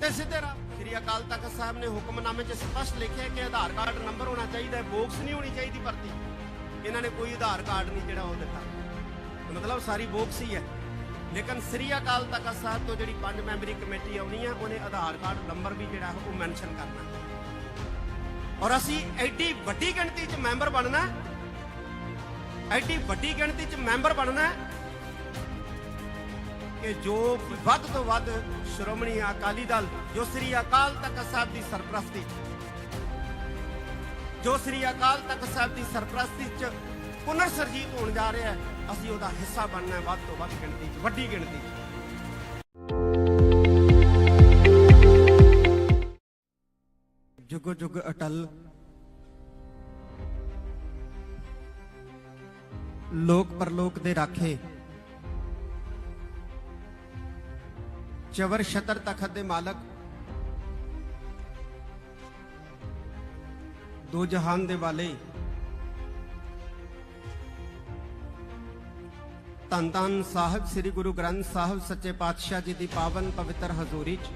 ਤੇ ਸਿੱਧੇ ਰਾਹ ਸ੍ਰੀ ਅਕਾਲ ਤਖਤ ਸਾਹਿਬ ਨੇ ਹੁਕਮਨਾਮੇ 'ਚ ਸਪਸ਼ਟ ਲਿਖਿਆ ਕਿ ਆਧਾਰ ਕਾਰਡ ਨੰਬਰ ਹੋਣਾ ਚਾਹੀਦਾ ਹੈ, ਬੋਕਸ ਨਹੀਂ ਹੋਣੀ ਚਾਹੀਦੀ ਭਰਤੀ। ਇਹਨਾਂ ਨੇ ਕੋਈ ਆਧਾਰ ਕਾਰਡ ਨਹੀਂ ਜਿਹੜਾ ਉਹ ਦਿੱਤਾ। ਮਤਲਬ ਸਾਰੀ ਬੋਕਸ ਹੀ ਹੈ। ਲੇਕਿਨ ਸ੍ਰੀ ਅਕਾਲ ਤਖਤ ਸਾਹਿਬ ਤੋਂ ਜਿਹੜੀ ਪੰਜ ਮੈਂਬਰੀ ਕਮੇਟੀ ਆਉਣੀ ਹੈ, ਉਹਨੇ ਆਧਾਰ ਕਾਰਡ ਨੰਬਰ ਵੀ ਜਿਹੜਾ ਉਹ ਮੈਂਸ਼ਨ ਕਰਨਾ ਔਰ ਅਸੀਂ ਐਡੀ ਵੱਡੀ ਗਿਣਤੀ 'ਚ ਮੈਂਬਰ ਬਣਨਾ ਐਡੀ ਵੱਡੀ ਗਿਣਤੀ 'ਚ ਮੈਂਬਰ ਬਣਨਾ ਕਿ ਜੋ ਵੱਧ ਤੋਂ ਵੱਧ ਸ਼੍ਰੋਮਣੀ ਅਕਾਲੀ ਦਲ, ਜੋ ਸ੍ਰੀ ਅਕਾਲ ਤਖਤ ਸਾਹਿਬ ਦੀ ਸਰਪ੍ਰਸਤੀ ਜੋ ਸ੍ਰੀ ਅਕਾਲ ਤਖਤ ਸਾਹਿਬ ਦੀ ਸਰਪ੍ਰਸਤੀ 'ਚ ਪੁਨਰ ਸਰਜੀਤ ਹੋਣ ਜਾ ਰਿਹਾ ਹੈ, ਅਸੀਂ ਉਹਦਾ ਹਿੱਸਾ ਬਣਨਾ ਹੈ ਵੱਧ ਤੋਂ ਵੱਧ ਗਿਣਤੀ 'ਚ, ਵੱਡੀ ਗਿਣਤੀ 'ਚ। ਜੁਗ ਜੁਗ ਅਟਲ। ਲੋਕ ਪਰਲੋਕ ਦੇ ਰਾਖੇ। ਚਵਰ ਸ਼ਤਰ ਤਖਤ ਦੇ ਮਾਲਕ, ਦੋ ਜਹਾਨ ਦੇ ਵਾਲੇ ਧੰਨ ਧੰਨ ਸਾਹਿਬ, ਸ੍ਰੀ ਗੁਰੂ ਗ੍ਰੰਥ ਸਾਹਿਬ ਸੱਚੇ ਪਾਤਸ਼ਾਹ ਜੀ ਦੀ ਪਾਵਨ ਪਵਿੱਤਰ ਹਜ਼ੂਰੀ 'ਚ।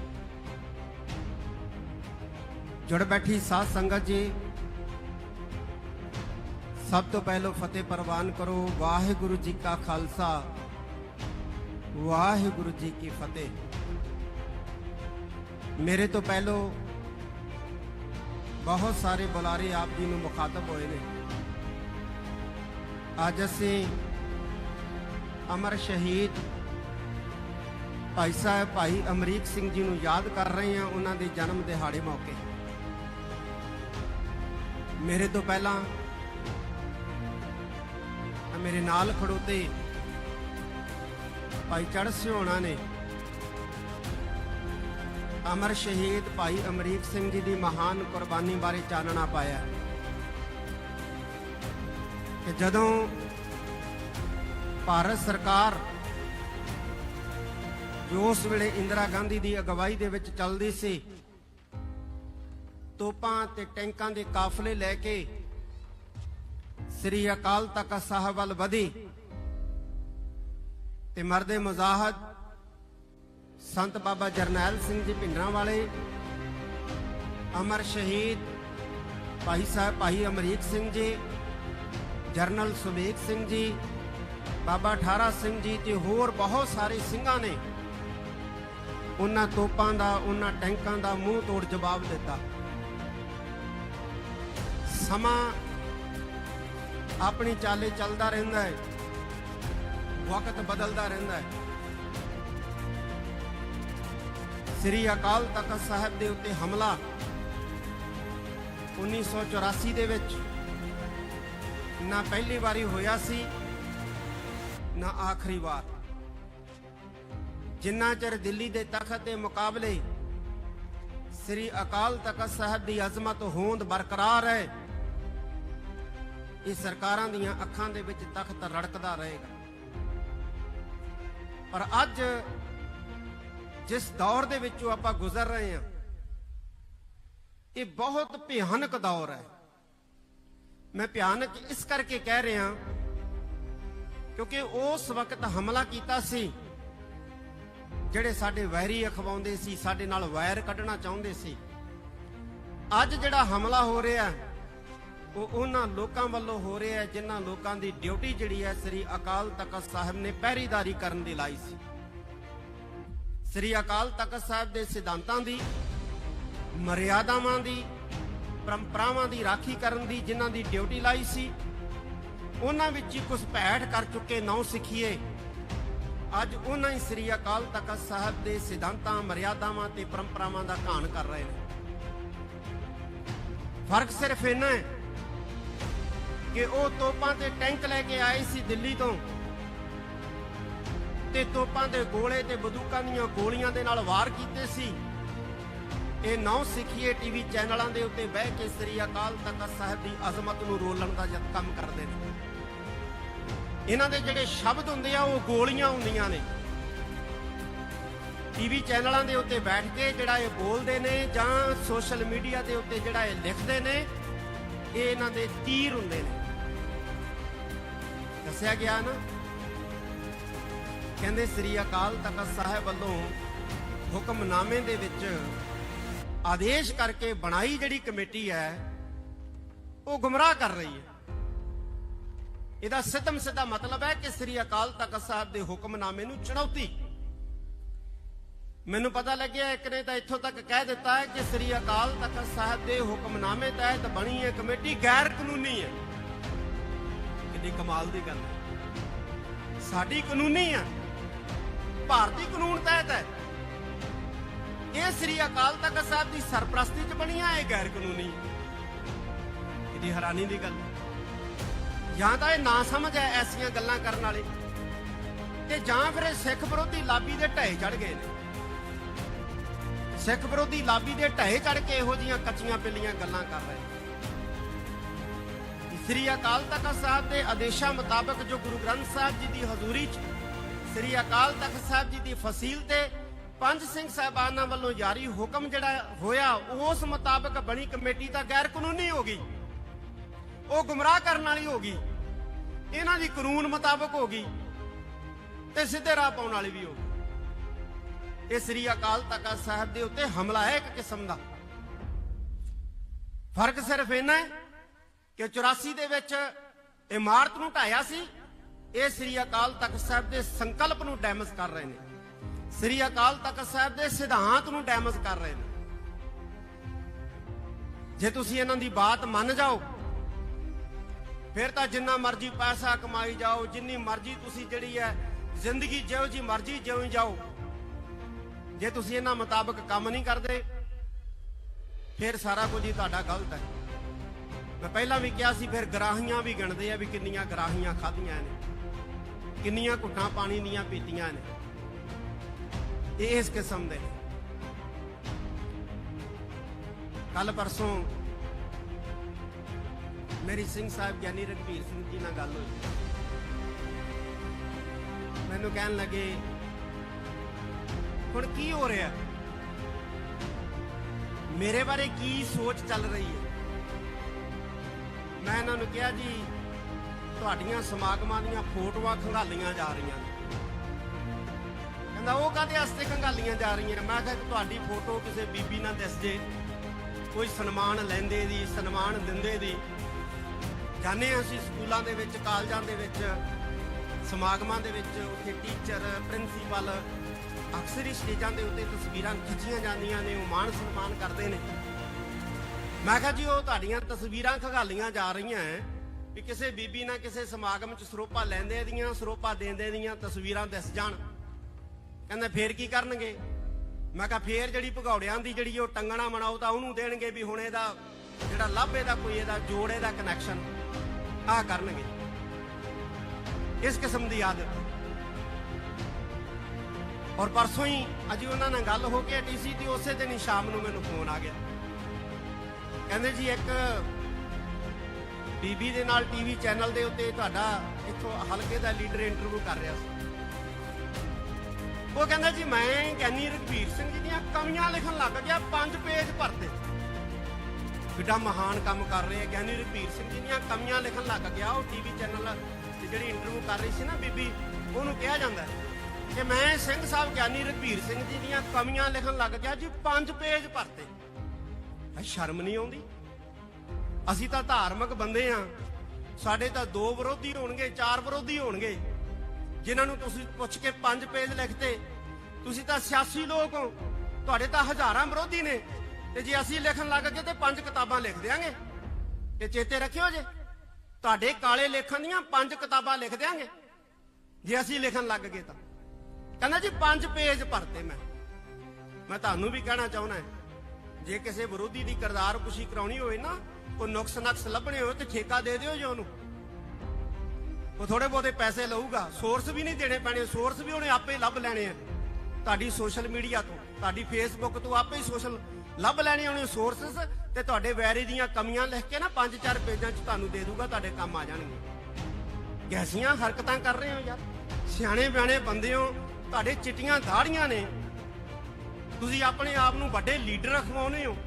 ਜੁੜ ਬੈਠੀ ਸਾਧ ਸੰਗਤ ਜੀ, ਸਭ ਤੋਂ ਪਹਿਲਾਂ ਫਤਿਹ ਪ੍ਰਵਾਨ ਕਰੋ, ਵਾਹਿਗੁਰੂ ਜੀ ਕਾ ਖਾਲਸਾ, ਵਾਹਿਗੁਰੂ ਜੀ ਕੀ ਫਤਿਹ। ਮੇਰੇ ਤੋਂ ਪਹਿਲਾਂ ਬਹੁਤ ਸਾਰੇ ਬੁਲਾਰੇ ਆਪ ਜੀ ਨੂੰ ਮੁਖਾਤਬ ਹੋਏ ਨੇ। ਅੱਜ ਅਸੀਂ ਅਮਰ ਸ਼ਹੀਦ ਭਾਈ ਸਾਹਿਬ ਭਾਈ ਅਮਰੀਕ ਸਿੰਘ ਜੀ ਨੂੰ ਯਾਦ ਕਰ ਰਹੇ ਹਾਂ ਉਹਨਾਂ ਦੇ ਜਨਮ ਦਿਹਾੜੇ ਮੌਕੇ। ਮੇਰੇ ਤੋਂ ਪਹਿਲਾਂ ਮੇਰੇ ਨਾਲ ਖੜੋਤੇ ਭਾਈ ਚੜ੍ਹ ਸਿਉਣਾ ਨੇ। ਅਮਰ ਸ਼ਹੀਦ ਭਾਈ ਅਮਰੀਕ ਸਿੰਘ ਜੀ ਦੀ ਮਹਾਨ ਕੁਰਬਾਨੀ ਬਾਰੇ ਚਾਨਣਾ ਪਾਇਆ। ਕਿ ਜਦੋਂ ਭਾਰਤ ਸਰਕਾਰ ਜੋ ਉਸ ਵੇਲੇ ਇੰਦਰਾ ਗਾਂਧੀ ਦੀ ਅਗਵਾਈ ਦੇ ਵਿੱਚ ਚੱਲਦੀ ਸੀ, ਤੋਪਾਂ ਤੇ ਟੈਂਕਾਂ ਦੇ ਕਾਫਲੇ ਲੈ ਕੇ ਸ੍ਰੀ ਅਕਾਲ ਤਖਤ ਸਾਹਿਬ ਵੱਲ ਵਧੀ ਤੇ ਮਰਦੇ ਮੁਜ਼ਾਹਦ ਸੰਤ ਬਾਬਾ ਜਰਨੈਲ ਸਿੰਘ ਜੀ ਭਿੰਡਰਾਂ ਵਾਲੇ, ਅਮਰ ਸ਼ਹੀਦ ਭਾਈ ਸਾਹਿਬ ਭਾਈ ਅਮਰੀਕ ਸਿੰਘ ਜੀ, ਜਰਨਲ ਸੁਮੇਕ ਸਿੰਘ ਜੀ, ਬਾਬਾ ਠਾਰਾ ਸਿੰਘ ਜੀ ਤੇ ਹੋਰ ਬਹੁਤ ਸਾਰੇ ਸਿੰਘਾਂ ਨੇ ਉਹਨਾਂ ਤੋਪਾਂ ਦਾ, ਉਹਨਾਂ ਟੈਂਕਾਂ ਦਾ ਮੂੰਹ ਤੋੜ ਜਵਾਬ ਦਿੱਤਾ। ਸਮਾਂ ਆਪਣੀ ਚਾਲੇ ਚੱਲਦਾ ਰਹਿੰਦਾ ਹੈ, ਵਕਤ ਬਦਲਦਾ ਰਹਿੰਦਾ ਹੈ। ਸ੍ਰੀ ਅਕਾਲ ਤਖਤ ਸਾਹਿਬ ਦੇ ਉੱਤੇ ਹਮਲਾ 1984 ਦੇ ਵਿੱਚ। ਨਾ ਪਹਿਲੀ ਵਾਰੀ ਹੋਇਆ ਸੀ, ਨਾ ਆਖਰੀ ਵਾਰ। ਜਿੰਨਾ ਚਿਰ ਦਿੱਲੀ ਦੇ ਤਖਤ ਦੇ ਮੁਕਾਬਲੇ ਸ੍ਰੀ ਅਕਾਲ ਤਖਤ ਸਾਹਿਬ ਦੀ ਅਜ਼ਮਤ ਹੋਂਦ ਬਰਕਰਾਰ ਹੈ, ਇਹ ਸਰਕਾਰਾਂ ਦੀਆਂ ਅੱਖਾਂ ਦੇ ਵਿੱਚ ਤਖਤ ਰੜਕਦਾ ਰਹੇਗਾ। ਪਰ ਅੱਜ ਜਿਸ ਦੌਰ ਦੇ ਵਿੱਚੋਂ ਆਪਾਂ ਗੁਜ਼ਰ ਰਹੇ ਹਾਂ, ਇਹ ਬਹੁਤ ਭਿਆਨਕ ਦੌਰ ਹੈ। ਮੈਂ ਭਿਆਨਕ ਇਸ ਕਰਕੇ ਕਹਿ ਰਿਹਾ ਕਿਉਂਕਿ ਉਸ ਵਕਤ ਹਮਲਾ ਕੀਤਾ ਸੀ, ਜਿਹੜੇ ਸਾਡੇ ਵੈਰੀ ਅਖਵਾਉਂਦੇ ਸੀ, ਸਾਡੇ ਨਾਲ ਵੈਰ ਕੱਢਣਾ ਚਾਹੁੰਦੇ ਸੀ। ਅੱਜ ਜਿਹੜਾ ਹਮਲਾ ਹੋ ਰਿਹਾ, ਉਹ ਉਹਨਾਂ ਲੋਕਾਂ ਵੱਲੋਂ ਹੋ ਰਿਹਾ ਹੈ, ਜਿਨ੍ਹਾਂ ਲੋਕਾਂ ਦੀ ਡਿਊਟੀ ਜਿਹੜੀ ਹੈ, ਸ੍ਰੀ ਅਕਾਲ ਤਖਤ ਸਾਹਿਬ ਨੇ ਪਹਿਰੀਦਾਰੀ ਕਰਨ ਦੀ ਲਾਈ ਸੀ। ਸ੍ਰੀ ਅਕਾਲ ਤਖਤ ਸਾਹਿਬ ਦੇ ਸਿਧਾਂਤਾਂ ਦੀ, ਮਰਿਆਦਾਵਾਂ ਦੀ, ਪਰੰਪਰਾਵਾਂ ਦੀ ਰਾਖੀ ਕਰਨ ਦੀ ਜਿਨ੍ਹਾਂ ਦੀ ਡਿਊਟੀ ਲਾਈ ਸੀ, ਉਹਨਾਂ ਵਿੱਚ ਹੀ ਘੁਸਪੈਠ ਕਰ ਚੁੱਕੇ ਨੌ ਸਿੱਖੀਏ। ਅੱਜ ਉਹਨਾਂ ਹੀ ਸ੍ਰੀ ਅਕਾਲ ਤਖਤ ਸਾਹਿਬ ਦੇ ਸਿਧਾਂਤਾਂ, ਮਰਿਆਦਾਵਾਂ ਤੇ ਪਰੰਪਰਾਵਾਂ ਦਾ ਘਾਣ ਕਰ ਰਹੇ ਨੇ। ਫ਼ਰਕ ਸਿਰਫ ਇੰਨਾ ਹੈ ਕਿ ਉਹ ਤੋਪਾਂ ਤੇ ਟੈਂਕ ਲੈ ਕੇ ਆਏ ਸੀ ਦਿੱਲੀ ਤੋਂ। ਤੇ ਤੋਪਾਂ ਦੇ ਗੋਲੇ ਤੇ ਬੰਦੂਕਾਂ ਦੀਆਂ ਗੋਲੀਆਂ ਦੇ ਨਾਲ ਵਾਰ ਕੀਤੇ ਸੀ। ਇਹ ਨੌ ਸਿੱਖੀਏ ਟੀਵੀ ਚੈਨਲਾਂ ਦੇ ਉੱਤੇ ਬਹਿ ਕੇ ਸ੍ਰੀ ਅਕਾਲ ਤਖਤ ਸਾਹਿਬ ਦੀ ਅਜ਼ਮਤ ਨੂੰ ਰੋਲਣ ਦਾ ਜਦ ਕੰਮ ਕਰਦੇ ਨੇ। ਇਹਨਾਂ ਦੇ ਜਿਹੜੇ ਸ਼ਬਦ ਹੁੰਦੇ ਆ, ਉਹ ਗੋਲੀਆਂ ਹੁੰਦੀਆਂ ਨੇ। ਟੀਵੀ ਚੈਨਲਾਂ ਦੇ ਉੱਤੇ ਬੈਠ ਕੇ ਜਿਹੜਾ ਇਹ ਬੋਲਦੇ ਨੇ ਜਾਂ ਸੋਸ਼ਲ ਮੀਡੀਆ ਦੇ ਉੱਤੇ ਜਿਹੜਾ ਇਹ ਲਿਖਦੇ ਨੇ, ਇਹ ਇਹਨਾਂ ਦੇ ਤੀਰ ਹੁੰਦੇ ਨੇ। ਦੱਸਿਆ ਗਿਆ ਨਾ ਕਹਿੰਦੇ ਸ੍ਰੀ ਅਕਾਲ ਤਖਤ ਸਾਹਿਬ ਵੱਲੋਂ ਹੁਕਮਨਾਮੇ ਦੇ ਵਿੱਚ ਆਦੇਸ਼ ਕਰਕੇ ਬਣਾਈ ਜਿਹੜੀ ਕਮੇਟੀ ਹੈ, ਉਹ ਗੁੰਮਰਾਹ ਕਰ ਰਹੀ ਹੈ। ਇਹਦਾ ਸਿੱਧਮ ਸਿੱਧਾ ਮਤਲਬ ਹੈ ਕਿ ਸ੍ਰੀ ਅਕਾਲ ਤਖਤ ਸਾਹਿਬ ਦੇ ਹੁਕਮਨਾਮੇ ਨੂੰ ਚੁਣੌਤੀ। ਮੈਨੂੰ ਪਤਾ ਲੱਗਿਆ ਇੱਕ ਨੇ ਤਾਂ ਇੱਥੋਂ ਤੱਕ ਕਹਿ ਦਿੱਤਾ ਹੈ ਕਿ ਸ੍ਰੀ ਅਕਾਲ ਤਖਤ ਸਾਹਿਬ ਦੇ ਹੁਕਮਨਾਮੇ ਤਹਿਤ ਬਣੀ ਇਹ ਕਮੇਟੀ ਗੈਰ ਕਾਨੂੰਨੀ ਹੈ। ਕਿੰਨੀ ਕਮਾਲ ਦੀ ਗੱਲ ਹੈ। ਸਾਡੀ ਕਾਨੂੰਨੀ ਹੈ। ਭਾਰਤੀ ਕਾਨੂੰਨ ਤਹਿਤ ਹੈ। ਇਹ ਸ੍ਰੀ ਅਕਾਲ ਤਖਤ ਸਾਹਿਬ ਦੀ ਸਰਪ੍ਰਸਤੀ 'ਚ ਬਣੀਆਂ ਇਹ ਗੈਰ ਕਾਨੂੰਨੀ ਇਹਦੀ ਹੈਰਾਨੀ ਦੀ ਗੱਲ ਜਾਂ ਤਾਂ ਇਹ ਨਾ ਸਮਝ ਹੈ ਐਸੀਆਂ ਗੱਲਾਂ ਕਰਨ ਵਾਲੇ, ਤੇ ਜਾਂ ਫਿਰ ਇਹ ਸਿੱਖ ਵਿਰੋਧੀ ਲਾਬੀ ਦੇ ਢਹਿ ਚੜ ਗਏ ਨੇ। ਸਿੱਖ ਵਿਰੋਧੀ ਲਾਬੀ ਦੇ ਢਹਿ ਚੜ ਕੇ ਇਹੋ ਜੀਆਂ ਕੱਚੀਆਂ ਪਿੱਲੀਆਂ ਗੱਲਾਂ ਕਰ ਰਹੇ ਨੇ। ਸ੍ਰੀ ਅਕਾਲ ਤਖਤ ਸਾਹਿਬ ਦੇ ਆਦੇਸ਼ਾਂ ਮੁਤਾਬਕ ਜੋ ਗੁਰੂ ਗ੍ਰੰਥ ਸਾਹਿਬ ਜੀ ਦੀ ਹਜ਼ੂਰੀ 'ਚ ਸ੍ਰੀ ਅਕਾਲ ਤਖਤ ਸਾਹਿਬ ਜੀ ਦੀ ਫਸੀਲ ਤੇ ਪੰਜ ਸਿੰਘ ਸਾਹਿਬਾਨਾਂ ਵੱਲੋਂ ਜਾਰੀ ਹੁਕਮ ਜਿਹੜਾ ਹੋਇਆ, ਉਸ ਮੁਤਾਬਕ ਬਣੀ ਕਮੇਟੀ ਤਾਂ ਗੈਰ ਕਾਨੂੰਨੀ ਹੋ ਗਈ। ਉਹ ਗੁੰਮਰਾਹ ਕਰਨ ਵਾਲੀ ਹੋ ਗਈ। ਇਹਨਾਂ ਦੀ ਕਾਨੂੰਨ ਮੁਤਾਬਕ ਹੋ ਗਈ ਤੇ ਸਿੱਧੇ ਰਾਹ ਪਾਉਣ ਵਾਲੀ ਵੀ ਹੋ ਗਈ। ਇਹ ਸ੍ਰੀ ਅਕਾਲ ਤਖਤ ਸਾਹਿਬ ਦੇ ਉੱਤੇ ਹਮਲਾ ਹੈ ਇੱਕ ਕਿਸਮ ਦਾ। ਫ਼ਰਕ ਸਿਰਫ ਇੰਨਾ ਹੈ ਕਿ 84 ਦੇ ਵਿੱਚ ਇਮਾਰਤ ਨੂੰ ਢਾਇਆ ਸੀ। ਇਹ ਸ੍ਰੀ ਅਕਾਲ ਤਖਤ ਸਾਹਿਬ ਦੇ ਸੰਕਲਪ ਨੂੰ ਡੈਮੇਜ ਕਰ ਰਹੇ ਨੇ। ਸ੍ਰੀ ਅਕਾਲ ਤਖਤ ਸਾਹਿਬ ਦੇ ਸਿਧਾਂਤ ਨੂੰ ਡੈਮੇਜ ਕਰ ਰਹੇ ਨੇ। ਜੇ ਤੁਸੀਂ ਇਹਨਾਂ ਦੀ ਬਾਤ ਮੰਨ ਜਾਓ, ਫਿਰ ਤਾਂ ਜਿੰਨਾ ਮਰਜ਼ੀ ਪੈਸਾ ਕਮਾਈ ਜਾਓ, ਜਿੰਨੀ ਮਰਜ਼ੀ ਤੁਸੀਂ ਜਿਹੜੀ ਹੈ ਜ਼ਿੰਦਗੀ ਜਿਉਂ ਜੀ ਮਰਜ਼ੀ ਜਿਉਂ ਜਾਓ, ਜੇ ਤੁਸੀਂ ਇਹਨਾਂ ਮੁਤਾਬਕ ਕੰਮ ਨਹੀਂ ਕਰਦੇ, ਫਿਰ ਸਾਰਾ ਕੁਝ ਹੀ ਤੁਹਾਡਾ ਗਲਤ ਹੈ। ਮੈਂ ਪਹਿਲਾਂ ਵੀ ਕਿਹਾ ਸੀ, ਫਿਰ ਗਰਾਹੀਆਂ ਵੀ ਗਿਣਦੇ ਆ ਵੀ ਕਿੰਨੀਆਂ ਗਰਾਹੀਆਂ ਖਾਧੀਆਂ ਨੇ ਕਿੰਨੀਆਂ ਘੁੱਟਾਂ ਪਾਣੀ ਦੀਆਂ ਪੀਤੀਆਂ ਨੇ। ਇਹ ਇਸ ਕਿਸਮ ਦੇ ਕੱਲ ਪਰਸੋਂ ਮੇਰੀ ਸਿੰਘ ਸਾਹਿਬ ਗਿਆਨੀ ਰਘਬੀਰ ਸਿੰਘ ਜੀ ਨਾਲ ਗੱਲ ਹੋਈ। ਮੈਨੂੰ ਕਹਿਣ ਲੱਗੇ, ਹੁਣ ਕੀ ਹੋ ਰਿਹਾ? ਮੇਰੇ ਬਾਰੇ ਕੀ ਸੋਚ ਚੱਲ ਰਹੀ ਹੈ? ਮੈਂ ਇਹਨਾਂ ਨੂੰ ਕਿਹਾ, ਜੀ ਤੁਹਾਡੀਆਂ ਸਮਾਗਮਾਂ ਦੀਆਂ ਫੋਟੋਆਂ ਖੰਗਾਲੀਆਂ ਜਾ ਰਹੀਆਂ ਨੇ। ਕਹਿੰਦਾ, ਉਹ ਕਾਹਦੇ ਵਾਸਤੇ ਖੰਗਾਲੀਆਂ ਜਾ ਰਹੀਆਂ ਮੈਂ ਕਿਹਾ, ਤੁਹਾਡੀ ਫੋਟੋ ਕਿਸੇ ਬੀਬੀ ਨਾਲ ਦਿਸ ਜੇ, ਕੋਈ ਸਨਮਾਨ ਲੈਂਦੇ ਦੀ, ਸਨਮਾਨ ਦਿੰਦੇ ਦੀ। ਜਾਣੇ ਅਸੀਂ ਸਕੂਲਾਂ ਦੇ ਵਿੱਚ, ਕਾਲਜਾਂ ਦੇ ਵਿੱਚ, ਸਮਾਗਮਾਂ ਦੇ ਵਿੱਚ, ਉੱਥੇ ਟੀਚਰ, ਪ੍ਰਿੰਸੀਪਲ ਅਕਸਰ ਹੀ ਸਟੇਜਾਂ ਦੇ ਉੱਤੇ ਤਸਵੀਰਾਂ ਖਿੱਚੀਆਂ ਜਾਂਦੀਆਂ ਨੇ, ਉਹ ਮਾਣ ਸਨਮਾਨ ਕਰਦੇ ਨੇ। ਮੈਂ ਕਿਹਾ ਜੀ, ਉਹ ਤੁਹਾਡੀਆਂ ਤਸਵੀਰਾਂ ਖਗਾਲੀਆਂ ਜਾ ਰਹੀਆਂ ਐ। ਵੀ ਕਿਸੇ ਬੀਬੀ ਨਾਲ ਕਿਸੇ ਸਮਾਗਮ 'ਚ ਸਰੋਪਾ ਲੈਂਦੇ ਦੀਆਂ, ਸਰੋਪਾ ਦੇਂਦੇ ਦੀਆਂ ਤਸਵੀਰਾਂ ਦਿਸ ਜਾਣ। ਕਹਿੰਦੇ ਫੇਰ ਕੀ ਕਰਨਗੇ? ਮੈਂ ਕਿਹਾ ਫੇਰ ਜਿਹੜੀ ਭਗੌੜਿਆਂ ਦੀ ਜਿਹੜੀ ਉਹ ਟੰਗਣਾ ਮਨਾਓ ਤਾਂ ਉਹਨੂੰ ਦੇਣਗੇ ਵੀ ਹੁਣ ਇਹਦਾ ਜਿਹੜਾ ਲੱਭ ਦਾ ਕੋਈ ਇਹਦਾ ਜੋੜੇ ਦਾ ਕਨੈਕਸ਼ਨ ਆ ਕਰਨਗੇ। ਇਸ ਕਿਸਮ ਦੀ ਆਦਤ। ਔਰ ਪਰਸੋਂ ਹੀ ਅਜੀ ਉਹਨਾਂ ਨਾਲ ਗੱਲ ਹੋ ਕੇ ਹਟੀ ਸੀ ਤੇ ਉਸੇ ਦਿਨ ਹੀ ਸ਼ਾਮ ਨੂੰ ਮੈਨੂੰ ਫੋਨ ਆ ਗਿਆ। ਕਹਿੰਦੇ ਜੀ ਇੱਕ ਬੀਬੀ ਦੇ ਨਾਲ ਟੀਵੀ ਚੈਨਲ ਦੇ ਉੱਤੇ ਤੁਹਾਡਾ ਇੱਥੋਂ ਹਲਕੇ ਦਾ ਲੀਡਰ ਇੰਟਰਵਿਊ ਕਰ ਰਿਹਾ ਸੀ। ਉਹ ਕਹਿੰਦਾ ਜੀ, ਮੈਂ ਗਿਆਨੀ ਰਘਬੀਰ ਸਿੰਘ ਜੀ ਦੀਆਂ ਕਵੀਆਂ ਲਿਖਣ ਲੱਗ ਗਿਆ, ਪੰਜ ਪੇਜ ਭਰਤੇ ਕਿੱਡਾ ਮਹਾਨ ਕੰਮ ਕਰ ਰਹੇ ਆ। ਗਿਆਨੀ ਰਘਬੀਰ ਸਿੰਘ ਜੀ ਦੀਆਂ ਕਵੀਆਂ ਲਿਖਣ ਲੱਗ ਗਿਆ, ਉਹ ਟੀਵੀ ਚੈਨਲ ਤੇ ਜਿਹੜੀ ਇੰਟਰਵਿਊ ਕਰ ਰਹੀ ਸੀ ਨਾ ਬੀਬੀ, ਉਹਨੂੰ ਕਿਹਾ ਜਾਂਦਾ ਕਿ ਮੈਂ ਸਿੰਘ ਸਾਹਿਬ ਗਿਆਨੀ ਰਘਬੀਰ ਸਿੰਘ ਜੀ ਦੀਆਂ ਕਵੀਆਂ ਲਿਖਣ ਲੱਗ ਗਿਆ ਜੀ, ਪੰਜ ਪੇਜ ਭਰਤੇ ਐ ਸ਼ਰਮ ਨਹੀਂ ਆਉਂਦੀ? ਅਸੀਂ ਤਾਂ ਧਾਰਮਿਕ ਬੰਦੇ ਆ। ਸਾਡੇ ਤਾਂ ਦੋ ਵਿਰੋਧੀ ਹੋਣਗੇ, ਚਾਰ ਵਿਰੋਧੀ ਹੋਣਗੇ। ਜਿਨ੍ਹਾਂ ਨੂੰ ਤੁਸੀਂ ਪੁੱਛ ਕੇ ਪੰਜ ਪੇਜ ਲਿਖਤੇ। ਤੁਸੀਂ ਤਾਂ ਸਿਆਸੀ ਲੋਕ ਹੋ। ਤੁਹਾਡੇ ਤਾਂ ਹਜ਼ਾਰਾਂ ਵਿਰੋਧੀ ਨੇ। ਤੇ ਜੇ ਅਸੀਂ ਲਿਖਣ ਲੱਗ ਗਏ ਤੇ ਪੰਜ ਕਿਤਾਬਾਂ ਲਿਖ ਦਿਆਂਗੇ। ਇਹ ਚੇਤੇ ਰੱਖਿਓ ਜੇ। ਤੁਹਾਡੇ ਕਾਲੇ ਲੇਖਾਂ ਦੀਆਂ ਪੰਜ ਕਿਤਾਬਾਂ ਲਿਖ ਦਿਆਂਗੇ। ਜੇ ਅਸੀਂ ਲਿਖਣ ਲੱਗ ਗਏ ਤਾਂ। ਕਹਿੰਦਾ ਜੀ, ਪੰਜ ਪੇਜ ਭਰਤੇ ਮੈਂ। ਮੈਂ ਤੁਹਾਨੂੰ ਵੀ ਕਹਿਣਾ ਚਾਹੁੰਦਾ ਜੇ ਕਿਸੇ ਵਿਰੋਧੀ ਦੀ ਕਰਦਾਰ ਕੁਸ਼ੀ ਕਰਾਉਣੀ ਹੋਵੇ ਨਾ ਕੋਈ ਨੁਕਸ ਨਕਸ ਲੱਭਣੇ ਹੋਵੇ ਤੇ ਠੇਕਾ ਦੇ ਦਿਓ ਜੀ ਉਹਨੂੰ। ਉਹ ਥੋੜੇ ਬਹੁਤੇ ਪੈਸੇ ਲਊਗਾ। ਸੋਰਸ ਵੀ ਨਹੀਂ ਦੇਣੇ ਪੈਣੇ ਸੋਰਸ ਵੀ ਉਹਨੇ ਆਪੇ ਲੱਭ ਲੈਣੇ ਆ। ਤੁਹਾਡੀ ਸੋਸ਼ਲ ਮੀਡੀਆ ਤੋਂ, ਤੁਹਾਡੀ ਫੇਸਬੁੱਕ ਤੋਂ ਆਪੇ ਹੀ ਸੋਸ਼ਲ ਲੱਭ ਲੈਣੇ ਉਹਨੇ ਸੋਰਸਸ ਤੇ ਤੁਹਾਡੇ ਵੈਰੀ ਦੀਆਂ ਕਮੀਆਂ ਲਿਖ ਕੇ ਨਾ ਪੰਜ ਚਾਰ ਪੇਜਾਂ 'ਚ ਤੁਹਾਨੂੰ ਦੇ ਦੂਗਾ ਤੁਹਾਡੇ ਕੰਮ ਆ ਜਾਣਗੇ। ਗੈਸੀਆਂ ਹਰਕਤਾਂ ਕਰ ਰਹੇ ਹੋ ਯਾਰ। ਸਿਆਣੇ ਬਿਆਣੇ ਬੰਦੇ ਹੋ, ਤੁਹਾਡੇ ਚਿੱਟੀਆਂ ਦਾੜੀਆਂ ਨੇ। ਤੁਸੀਂ ਆਪਣੇ ਆਪ ਨੂੰ ਵੱਡੇ ਲੀਡਰ ਅਖਵਾਉਨੇ ਹੋ।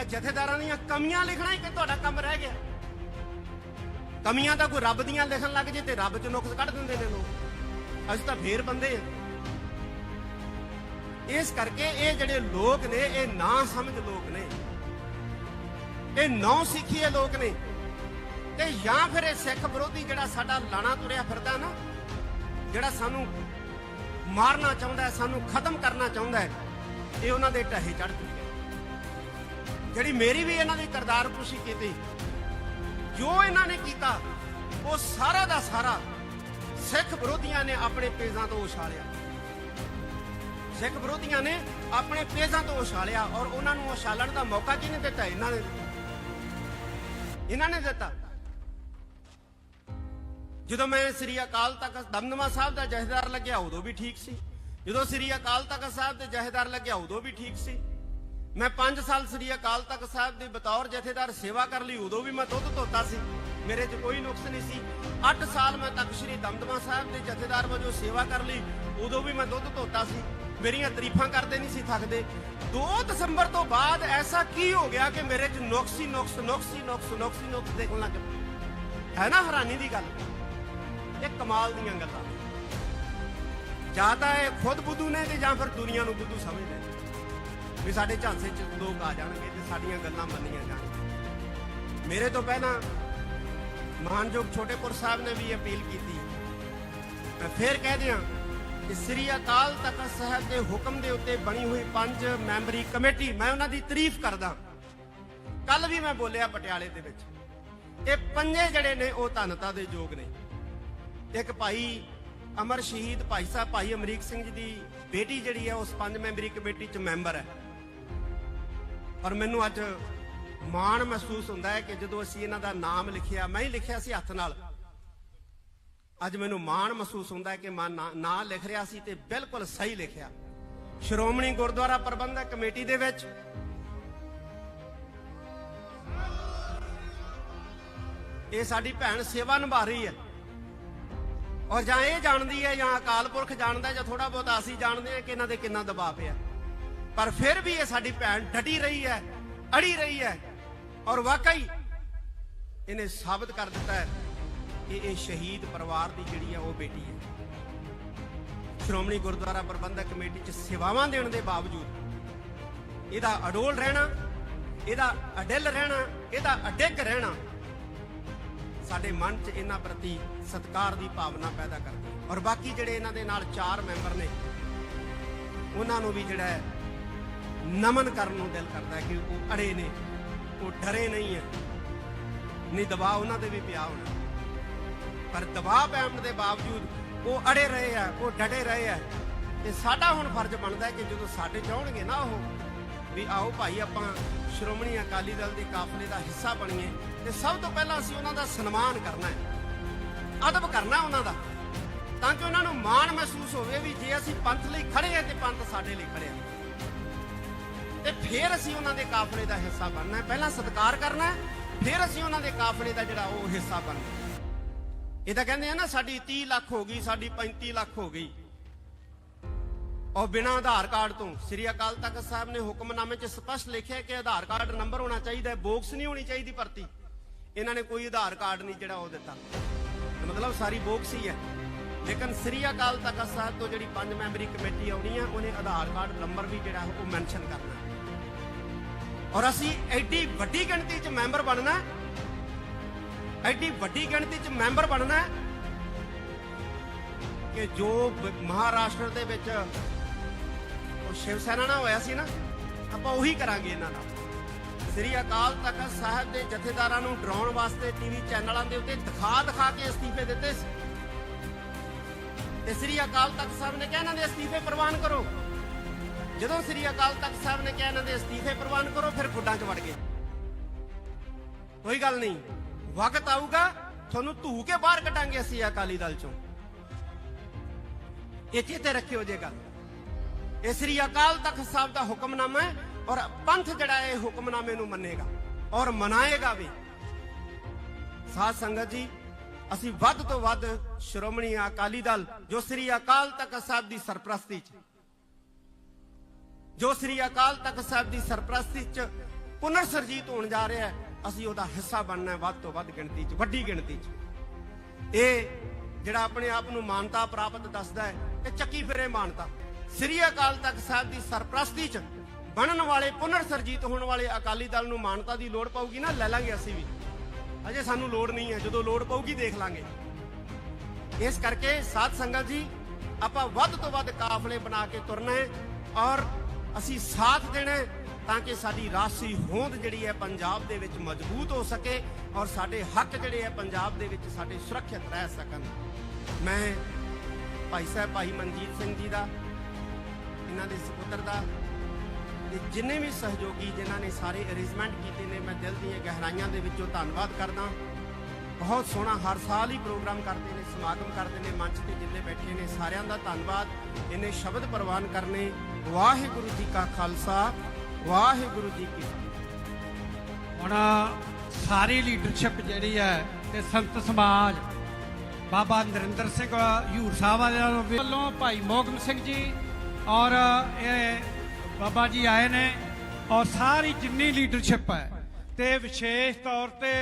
ਇਹ ਜਥੇਦਾਰਾਂ ਦੀਆਂ ਕਮੀਆਂ ਲਿਖਣਾ ਹੀ ਕਿ ਤੁਹਾਡਾ ਕੰਮ ਰਹਿ ਗਿਆ। ਕਮੀਆਂ ਤਾਂ ਕੋਈ ਰੱਬ ਦੀਆਂ ਲਿਖਣ ਲੱਗ ਜੇ ਤੇ ਰੱਬ ਚ ਨੁਕਸ ਕੱਢ ਦਿੰਦੇ ਨੇ ਲੋਕ। ਅਸੀਂ ਤਾਂ ਫੇਰ ਬੰਦੇ ਆ। ਇਸ ਕਰਕੇ ਇਹ ਜਿਹੜੇ ਲੋਕ ਨੇ, ਇਹ ਨਾ ਸਮਝ ਲੋਕ ਨੇ। ਇਹ ਨੌ ਸਿੱਖੀਏ ਲੋਕ ਨੇ। ਤੇ ਜਾਂ ਫਿਰ ਇਹ ਸਿੱਖ ਵਿਰੋਧੀ ਜਿਹੜਾ ਸਾਡਾ ਲਾਣਾ ਤੁਰਿਆ ਫਿਰਦਾ ਨਾ, ਜਿਹੜਾ ਸਾਨੂੰ ਮਾਰਨਾ ਚਾਹੁੰਦਾ ਹੈ, ਸਾਨੂੰ ਖਤਮ ਕਰਨਾ ਚਾਹੁੰਦਾ ਹੈ, ਇਹ ਉਹਨਾਂ ਦੇ ਢਹੇ ਚੜ ਚੁੱਕੇ ਜਿਹੜੀ ਮੇਰੀ ਵੀ ਇਹਨਾਂ ਦੀ ਕਰਦਾਰ ਪੁਸ਼ੀ ਕੀਤੀ, ਜੋ ਇਹਨਾਂ ਨੇ ਕੀਤਾ, ਉਹ ਸਾਰਾ ਦਾ ਸਾਰਾ ਸਿੱਖ ਵਿਰੋਧੀਆਂ ਨੇ ਆਪਣੇ ਪੇਜ਼ਾਂ ਤੋਂ ਉਛਾਲਿਆ। ਸਿੱਖ ਵਿਰੋਧੀਆਂ ਨੇ ਆਪਣੇ ਪੇਜ਼ਾਂ ਤੋਂ ਉਛਾਲਿਆ ਔਰ ਉਹਨਾਂ ਨੂੰ ਉਛਾਲਣ ਦਾ ਮੌਕਾ ਕਿਹਨੇ ਦਿੱਤਾ? ਇਹਨਾਂ ਨੇ ਇਹਨਾਂ ਨੇ ਦਿੱਤਾ। ਜਦੋਂ ਮੈਂ ਸ੍ਰੀ ਅਕਾਲ ਤਖਤ ਦਮਦਮਾ ਸਾਹਿਬ ਦਾ ਜਹੇਦਾਰ ਲੱਗਿਆ, ਉਦੋਂ ਵੀ ਠੀਕ ਸੀ। ਜਦੋਂ ਸ੍ਰੀ ਅਕਾਲ ਤਖਤ ਸਾਹਿਬ ਦੇ ਜਹੇਦਾਰ ਲੱਗਿਆ, ਉਦੋਂ ਵੀ ਠੀਕ ਸੀ। ਮੈਂ 5 ਸਾਲ ਸ੍ਰੀ ਅਕਾਲ ਤਖਤ ਸਾਹਿਬ ਦੀ ਬਤੌਰ ਜਥੇਦਾਰ ਸੇਵਾ ਕਰ ਲਈ, ਉਦੋਂ ਵੀ ਮੈਂ ਦੁੱਧ ਧੋਤਾ ਸੀ। ਮੇਰੇ 'ਚ ਕੋਈ ਨੁਕਸ ਨਹੀਂ ਸੀ। 8 ਸਾਲ ਮੈਂ ਤਖਤ ਸ੍ਰੀ ਦਮਦਮਾ ਸਾਹਿਬ ਦੇ ਜਥੇਦਾਰ ਵਜੋਂ ਸੇਵਾ ਕਰ ਲਈ, ਉਦੋਂ ਵੀ ਮੈਂ ਦੁੱਧ ਧੋਤਾ ਸੀ। ਮੇਰੀਆਂ ਤਾਰੀਫਾਂ ਕਰਦੇ ਨਹੀਂ ਸੀ ਥੱਕਦੇ। 2 ਦਸੰਬਰ ਤੋਂ ਬਾਅਦ ਐਸਾ ਕੀ ਹੋ ਗਿਆ ਕਿ ਮੇਰੇ 'ਚ ਨੁਕਸ ਹੀ ਨੁਕਸ ਨੁਕਸ ਹੀ ਨੁਕਸ ਨੁਕਸ ਹੀ ਨੁਕਸ ਦੇਖਣ ਲੱਗ ਪਿਆ ਹੈ ਨਾ ਹੈਰਾਨੀ ਦੀ ਗੱਲ। ਇਹ ਕਮਾਲ ਦੀਆਂ ਗੱਲਾਂ। ਜਾਂ ਤਾਂ ਇਹ ਖੁਦ ਬੁੱਧੂ ਨੇ ਤੇ ਜਾਂ ਫਿਰ ਦੁਨੀਆ ਨੂੰ ਬੁੱਧੂ ਸਮਝਦੇ ਨੇ। ਵੀ ਸਾਡੇ ਝਾਂਸੇ 'ਚ ਲੋਕ ਆ ਜਾਣਗੇ ਤੇ ਸਾਡੀਆਂ ਗੱਲਾਂ ਮੰਨੀਆਂ ਜਾਣਗੀਆਂ। ਮੇਰੇ ਤੋਂ ਪਹਿਲਾਂ ਮਹਾਨਯੋਗ ਛੋਟੇਪੁਰ ਸਾਹਿਬ ਨੇ ਵੀ ਅਪੀਲ ਕੀਤੀ। ਮੈਂ ਫੇਰ ਕਹਿ ਦਿਆਂ ਕਿ ਸ੍ਰੀ ਅਕਾਲ ਤਖਤ ਸਾਹਿਬ ਦੇ ਹੁਕਮ ਦੇ ਉੱਤੇ ਬਣੀ ਹੋਈ ਪੰਜ ਮੈਂਬਰੀ ਕਮੇਟੀ ਮੈਂ ਉਹਨਾਂ ਦੀ ਤਾਰੀਫ ਕਰਦਾ ਕੱਲ ਵੀ ਮੈਂ ਬੋਲਿਆ ਪਟਿਆਲੇ ਦੇ ਵਿੱਚ। ਇਹ ਪੰਜੇ ਜਿਹੜੇ ਨੇ ਉਹ ਧੰਨਤਾ ਦੇ ਯੋਗ ਨੇ। ਇੱਕ ਭਾਈ ਅਮਰ ਸ਼ਹੀਦ ਭਾਈ ਸਾਹਿਬ, ਭਾਈ ਅਮਰੀਕ ਸਿੰਘ ਜੀ ਦੀ ਬੇਟੀ ਜਿਹੜੀ ਹੈ, ਉਸ ਪੰਜ ਮੈਂਬਰੀ ਕਮੇਟੀ 'ਚ ਮੈਂਬਰ ਹੈ। ਪਰ ਮੈਨੂੰ ਅੱਜ ਮਾਣ ਮਹਿਸੂਸ ਹੁੰਦਾ ਹੈ ਕਿ ਜਦੋਂ ਅਸੀਂ ਇਹਨਾਂ ਦਾ ਨਾਮ ਲਿਖਿਆ, ਮੈਂ ਹੀ ਲਿਖਿਆ ਸੀ ਹੱਥ ਨਾਲ। ਅੱਜ ਮੈਨੂੰ ਮਾਣ ਮਹਿਸੂਸ ਹੁੰਦਾ ਹੈ ਕਿ ਮੈਂ ਨਾਂ ਨਾਂ ਲਿਖ ਰਿਹਾ ਸੀ ਤੇ ਬਿਲਕੁਲ ਸਹੀ ਲਿਖਿਆ। ਸ਼੍ਰੋਮਣੀ ਗੁਰਦੁਆਰਾ ਪ੍ਰਬੰਧਕ ਕਮੇਟੀ ਦੇ ਵਿੱਚ ਇਹ ਸਾਡੀ ਭੈਣ ਸੇਵਾ ਨਿਭਾ ਰਹੀ ਹੈ। ਔਰ ਜਾਂ ਇਹ ਜਾਣਦੀ ਹੈ ਜਾਂ ਅਕਾਲ ਪੁਰਖ ਜਾਣਦਾ ਜਾਂ ਥੋੜਾ ਬਹੁਤ ਅਸੀਂ ਜਾਣਦੇ ਹਾਂ ਕਿ ਇਹਨਾਂ ਦੇ ਕਿੰਨਾ ਦਬਾਅ ਪਿਆ। ਪਰ ਫਿਰ ਵੀ ਇਹ ਸਾਡੀ ਭੈਣ ਡਟੀ ਰਹੀ ਹੈ, ਅੜੀ ਰਹੀ ਹੈ ਔਰ ਵਾਕਈ ਇਹਨੇ ਸਾਬਤ ਕਰ ਦਿੱਤਾ ਹੈ ਕਿ ਇਹ ਸ਼ਹੀਦ ਪਰਿਵਾਰ ਦੀ ਜਿਹੜੀ ਹੈ ਉਹ ਬੇਟੀ ਹੈ। ਸ਼੍ਰੋਮਣੀ ਗੁਰਦੁਆਰਾ ਪ੍ਰਬੰਧਕ ਕਮੇਟੀ 'ਚ ਸੇਵਾਵਾਂ ਦੇਣ ਦੇ ਬਾਵਜੂਦ ਇਹਦਾ ਅਡੋਲ ਰਹਿਣਾ, ਇਹਦਾ ਅਡਿੱਲ ਰਹਿਣਾ, ਇਹਦਾ ਅਡਿੱਗ ਰਹਿਣਾ ਸਾਡੇ ਮਨ 'ਚ ਇਹਨਾਂ ਪ੍ਰਤੀ ਸਤਿਕਾਰ ਦੀ ਭਾਵਨਾ ਪੈਦਾ ਕਰਦੀ ਹੈ। ਔਰ ਬਾਕੀ ਜਿਹੜੇ ਇਹਨਾਂ ਦੇ ਨਾਲ ਚਾਰ ਮੈਂਬਰ ਨੇ, ਉਹਨਾਂ ਨੂੰ ਵੀ ਜਿਹੜਾ ਹੈ ਨਮਨ ਕਰਨ ਨੂੰ ਦਿਲ ਕਰਦਾ ਹੈ ਕਿ ਉਹ ਅੜੇ ਨੇ, ਉਹ ਡਰੇ ਨਹੀਂ ਹੈ। ਨਹੀਂ ਦਬਾਅ ਉਹਨਾਂ 'ਤੇ ਵੀ ਪਿਆ ਹੋਣਾ। ਪਰ ਦਬਾਅ ਪੈਣ ਦੇ ਬਾਵਜੂਦ ਉਹ ਅੜੇ ਰਹੇ ਆ ਉਹ ਡਟੇ ਰਹੇ ਆ ਤੇ ਸਾਡਾ ਹੁਣ ਫਰਜ਼ ਬਣਦਾ ਹੈ ਕਿ ਜਦੋਂ ਸਾਡੇ ਚਾਹਣਗੇ ਨਾ ਉਹ, ਵੀ ਆਓ ਭਾਈ ਆਪਾਂ ਸ਼੍ਰੋਮਣੀ ਅਕਾਲੀ ਦਲ ਦੇ ਕਾਫਲੇ ਦਾ ਹਿੱਸਾ ਬਣੀਏ। ਤੇ ਸਭ ਤੋਂ ਪਹਿਲਾਂ ਅਸੀਂ ਉਹਨਾਂ ਦਾ ਸਨਮਾਨ ਕਰਨਾ ਹੈ। ਅਦਬ ਕਰਨਾ ਉਹਨਾਂ ਦਾ, ਤਾਂ ਕਿ ਉਹਨਾਂ ਨੂੰ ਮਾਣ ਮਹਿਸੂਸ ਹੋਵੇ ਵੀ ਜੇ ਅਸੀਂ ਪੰਥ ਲਈ ਖੜੇ ਆ ਤੇ ਪੰਥ ਸਾਡੇ ਲਈ ਖੜਿਆ ਤੇ ਫਿਰ ਅਸੀਂ ਉਹਨਾਂ ਦੇ ਕਾਫਲੇ ਦਾ ਹਿੱਸਾ ਬਣਨਾ ਹੈ। ਪਹਿਲਾਂ ਸਤਿਕਾਰ ਕਰਨਾ ਹੈ, ਫਿਰ ਅਸੀਂ ਉਹਨਾਂ ਦੇ ਕਾਫਲੇ ਦਾ ਜਿਹੜਾ ਉਹ ਹਿੱਸਾ ਬਣਨਾ ਇਹ ਤਾਂ ਕਹਿੰਦੇ ਆ ਨਾ, ਸਾਡੀ 30 ਲੱਖ ਹੋ ਗਈ, ਸਾਡੀ 35 ਲੱਖ ਹੋ ਗਈ। ਔਰ ਬਿਨਾਂ ਆਧਾਰ ਕਾਰਡ ਤੋਂ ਸ੍ਰੀ ਅਕਾਲ ਤਖਤ ਸਾਹਿਬ ਨੇ ਹੁਕਮਨਾਮੇ 'ਚ ਸਪਸ਼ਟ ਲਿਖਿਆ ਕਿ ਆਧਾਰ ਕਾਰਡ ਨੰਬਰ ਹੋਣਾ ਚਾਹੀਦਾ ਹੈ, ਬੋਕਸ ਨਹੀਂ ਹੋਣੀ ਚਾਹੀਦੀ ਭਰਤੀ। ਇਹਨਾਂ ਨੇ ਕੋਈ ਆਧਾਰ ਕਾਰਡ ਨਹੀਂ ਜਿਹੜਾ ਉਹ ਦਿੱਤਾ। ਮਤਲਬ ਸਾਰੀ ਬੋਕਸ ਹੀ ਹੈ। ਲੇਕਿਨ ਸ੍ਰੀ ਅਕਾਲ ਤਖਤ ਸਾਹਿਬ ਤੋਂ ਜਿਹੜੀ ਪੰਜ ਮੈਂਬਰੀ ਕਮੇਟੀ ਆਉਣੀ ਆ ਉਹਨੇ ਆਧਾਰ ਕਾਰਡ ਨੰਬਰ ਵੀ ਜਿਹੜਾ ਉਹ ਮੈਂਸ਼ਨ ਕਰਨਾ ਔਰ ਅਸੀਂ ਐਡੀ ਵੱਡੀ ਗਿਣਤੀ 'ਚ ਮੈਂਬਰ ਬਣਨਾ ਐਡੀ ਵੱਡੀ ਗਿਣਤੀ 'ਚ ਮੈਂਬਰ ਬਣਨਾ ਕਿ ਜੋ ਮਹਾਰਾਸ਼ਟਰ ਦੇ ਵਿੱਚ ਉਹ ਸ਼ਿਵ ਸੈਨਾ ਨਾਲ ਹੋਇਆ ਸੀ ਨਾ, ਆਪਾਂ ਉਹੀ ਕਰਾਂਗੇ ਇਹਨਾਂ ਨਾਲ। ਸ੍ਰੀ ਅਕਾਲ ਤਖਤ ਸਾਹਿਬ ਦੇ ਜਥੇਦਾਰਾਂ ਨੂੰ ਡਰਾਉਣ ਵਾਸਤੇ ਟੀਵੀ ਚੈਨਲਾਂ ਦੇ ਉੱਤੇ ਦਿਖਾ ਦਿਖਾ ਕੇ ਅਸਤੀਫੇ ਦਿੱਤੇ ਸੀ। ਤੇ ਸ੍ਰੀ ਅਕਾਲ ਤਖਤ ਸਾਹਿਬ ਨੇ ਕਿਹਾ ਇਹਨਾਂ ਦੇ ਅਸਤੀਫੇ ਪ੍ਰਵਾਨ ਕਰੋ। ਜਦੋਂ ਸ੍ਰੀ ਅਕਾਲ ਤਖਤ ਸਾਹਿਬ ਨੇ ਕਿਹਾ ਇਹਨਾਂ ਦੇ ਅਸਤੀਫੇ ਪ੍ਰਵਾਨ ਕਰੋ, ਫਿਰ ਗੁੱਡਾਂ 'ਚ ਵੜ ਗਏ। ਕੋਈ ਗੱਲ ਨਹੀਂ, ਵਕਤ ਆਊਗਾ, ਤੁਹਾਨੂੰ ਧੂ ਕੇ ਬਾਹਰ ਕੱਢਾਂਗੇ ਅਸੀਂ ਅਕਾਲੀ ਦਲ 'ਚੋਂ। ਇੱਥੇ ਤੇ ਰੱਖਿਓ ਜੇ ਗੱਲ। ਇਹ ਸ੍ਰੀ ਅਕਾਲ ਤਖਤ ਸਾਹਿਬ ਦਾ ਹੁਕਮਨਾਮਾ ਹੈ ਔਰ ਪੰਥ ਜਿਹੜਾ ਹੈ ਇਹ ਹੁਕਮਨਾਮੇ ਨੂੰ ਮੰਨੇਗਾ ਔਰ ਮਨਾਏਗਾ ਵੀ। ਸਾਧ ਸੰਗਤ ਜੀ, ਅਸੀਂ ਵੱਧ ਤੋਂ ਵੱਧ ਸ਼੍ਰੋਮਣੀ ਅਕਾਲੀ ਦਲ, ਜੋ ਸ੍ਰੀ ਅਕਾਲ ਤਖਤ ਸਾਹਿਬ ਦੀ ਸਰਪ੍ਰਸਤੀ 'ਚ, ਜੋ ਸ੍ਰੀ ਅਕਾਲ ਤਖਤ ਸਾਹਿਬ ਦੀ ਸਰਪ੍ਰਸਤੀ 'ਚ ਪੁਨਰ ਸਰਜੀਤ ਹੋਣ ਜਾ ਰਿਹਾ ਹੈ, ਅਸੀਂ ਉਹਦਾ ਹਿੱਸਾ ਬਣਨਾ ਹੈ ਵੱਧ ਤੋਂ ਵੱਧ ਗਿਣਤੀ 'ਚ, ਵੱਡੀ ਗਿਣਤੀ 'ਚ। ਇਹ ਜਿਹੜਾ ਆਪਣੇ ਆਪ ਨੂੰ ਮਾਨਤਾ ਪ੍ਰਾਪਤ ਦੱਸਦਾ ਹੈ, ਇਹ ਚੱਕੀ ਫਿਰੇ ਮਾਨਤਾ। ਸ੍ਰੀ ਅਕਾਲ ਤਖਤ ਸਾਹਿਬ ਦੀ ਸਰਪ੍ਰਸਤੀ 'ਚ ਬਣਨ ਵਾਲੇ, ਪੁਨਰ ਸਰਜੀਤ ਹੋਣ ਵਾਲੇ ਅਕਾਲੀ ਦਲ ਨੂੰ ਮਾਨਤਾ ਦੀ ਲੋੜ ਪਊਗੀ ਨਾ, ਲੈ ਲਾਂਗੇ ਅਸੀਂ ਵੀ। ਅਜੇ ਸਾਨੂੰ ਲੋੜ ਨਹੀਂ ਹੈ, ਜਦੋਂ ਲੋੜ ਪਊਗੀ ਦੇਖ ਲਾਂਗੇ। ਇਸ ਕਰਕੇ ਸਾਧ ਸੰਗਤ ਜੀ, ਆਪਾਂ ਵੱਧ ਤੋਂ ਵੱਧ ਕਾਫਲੇ ਬਣਾ ਕੇ ਤੁਰਨਾ ਹੈ ਔਰ ਅਸੀਂ ਸਾਥ ਦੇਣਾ ਹੈ ਤਾਂ ਕਿ ਸਾਡੀ ਰਾਸ਼ੀ ਹੋਂਦ ਜਿਹੜੀ ਹੈ ਪੰਜਾਬ ਦੇ ਵਿੱਚ ਮਜ਼ਬੂਤ ਹੋ ਸਕੇ ਔਰ ਸਾਡੇ ਹੱਕ ਜਿਹੜੇ ਹੈ ਪੰਜਾਬ ਦੇ ਵਿੱਚ ਸਾਡੇ ਸੁਰੱਖਿਅਤ ਰਹਿ ਸਕਣ। ਮੈਂ ਭਾਈ ਸਾਹਿਬ, ਭਾਈ ਮਨਜੀਤ ਸਿੰਘ ਜੀ ਦਾ, ਇਹਨਾਂ ਦੇ ਸੁਪੁੱਤਰ ਦਾ ਜਿੰਨੇ ਵੀ ਸਹਿਯੋਗੀ ਜਿਨ੍ਹਾਂ ਨੇ ਸਾਰੇ ਅਰੇਂਜਮੈਂਟ ਕੀਤੇ ਨੇ, ਮੈਂ ਦਿਲ ਦੀਆਂ ਗਹਿਰਾਈਆਂ ਦੇ ਵਿੱਚੋਂ ਧੰਨਵਾਦ ਕਰਦਾ। ਬਹੁਤ ਸੋਹਣਾ ਹਰ ਸਾਲ ਹੀ ਪ੍ਰੋਗਰਾਮ ਕਰਦੇ ਨੇ, ਸਮਾਗਮ ਕਰਦੇ ਨੇ, ਮੰਚ ਤੇ ਜਿੰਨੇ ਬੈਠੇ ਨੇ, ਸਾਰਿਆਂ ਦਾ ਧੰਨਵਾਦ। ਇਹਨੇ ਸ਼ਬਦ ਪ੍ਰਵਾਨ ਕਰਨੇ। ਵਾਹਿਗੁਰੂ ਜੀ ਕਾ ਖਾਲਸਾ, ਵਾਹਿਗੁਰੂ ਜੀ ਕੀ ਹੁਣ ਸਾਰੀ ਲੀਡਰਸ਼ਿਪ ਜਿਹੜੀ ਹੈ ਤੇ ਸੰਤ ਸਮਾਜ, ਬਾਬਾ ਨਰਿੰਦਰ ਸਿੰਘ, ਹਜੂਰ ਸਾਹਿਬ ਵਾਲਿਆਂ ਵੱਲੋਂ ਭਾਈ ਮੋਗਮ ਸਿੰਘ ਜੀ ਔਰ ਇਹ ਬਾਬਾ ਜੀ ਆਏ ਨੇ ਔਰ ਸਾਰੀ ਜਿੰਨੀ ਲੀਡਰਸ਼ਿਪ ਹੈ ਤੇ ਵਿਸ਼ੇਸ਼ ਤੌਰ ਤੇ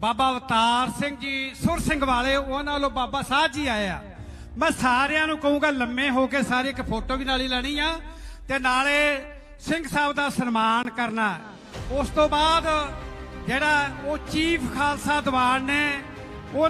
ਬਾਬਾ ਅਵਤਾਰ ਸਿੰਘ ਜੀ, ਸੁਰ ਸਿੰਘ ਵਾਲੇ, ਉਹਨਾਂ ਵੱਲੋਂ ਬਾਬਾ ਸਾਹਿਬ ਜੀ ਆਏ ਆ। ਮੈਂ ਸਾਰਿਆਂ ਨੂੰ ਕਹੂੰਗਾ ਲੰਮੇ ਹੋ ਕੇ ਸਾਰੇ ਇੱਕ ਫੋਟੋ ਵੀ ਨਾਲ ਹੀ ਲੈਣੀ ਆ ਤੇ ਨਾਲੇ ਸਿੰਘ ਸਾਹਿਬ ਦਾ ਸਨਮਾਨ ਕਰਨਾ ਉਸ ਤੋਂ ਬਾਅਦ ਜਿਹੜਾ ਉਹ ਚੀਫ ਖਾਲਸਾ ਦੀਵਾਨ ਨੇ, ਉਹ